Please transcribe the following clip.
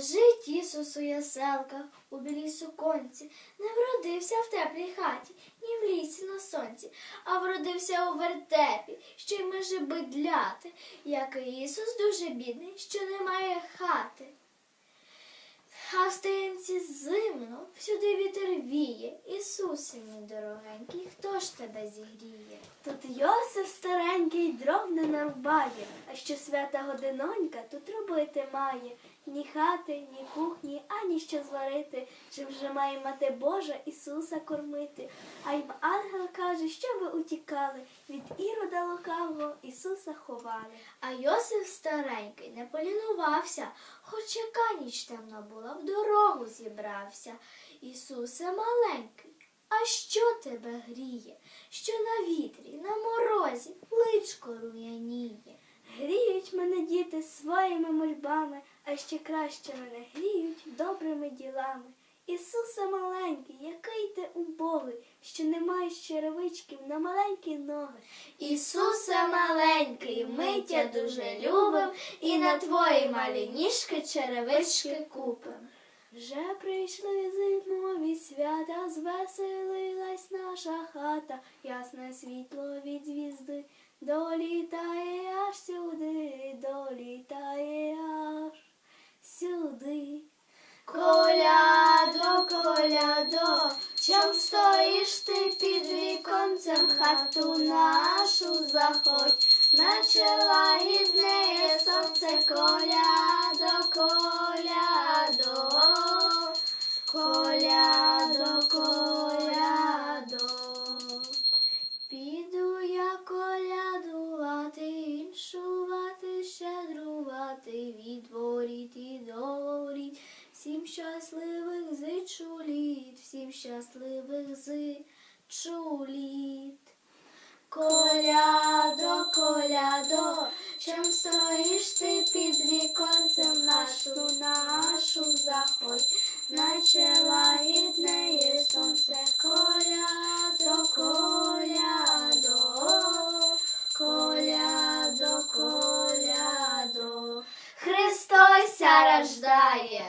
Лежить Ісус у яселках у білій суконці, не вродився в теплій хаті, ні в лісі на сонці, а вродився у вертепі, що й може бидляти, як і Ісус дуже бідний, що не має хати. А в стоянці зимно, всюди вітер віє. Ісусе, мій дорогенький, хто ж тебе зігріє? Тут Йосиф старенький дров не нарубає, а що свята годинонька тут робити має. Ні хати, ні кухні, ані що зварити, чи вже має мати Божа Ісуса кормити. А й ангел каже, що ви утікали, від ірода лукавого Ісуса ховали. А Йосиф старенький не полінувався, хоч яка ніч темна була, в дорогу зібрався. Ісусе маленький, а що тебе гріє? Що на вітрі, на морозі, личко руяніє? Гріють мене діти своїми мольбами, а ще краще мене гріють добрими ділами. Ісусе маленький, який ти убогий, що не маєш черевичків на маленькі ноги. Ісусе маленький, ми тя дуже любим, і на твої малі ніжки черевички купим. Вже прийшли зимові свята, звеселилась наша хата, ясне світло від звізди, долітає аж сюди, долітає аж сюди. Колядо, колядо, чом стоїш ти під віконцем? Хату нашу заходь, наче лагідне сонце. Колядо, колядо, воріт і доріть. Всім щасливих зичу літ, всім щасливих зичу літ. Колядо, колядо, чим стоїш ти Христос рождає.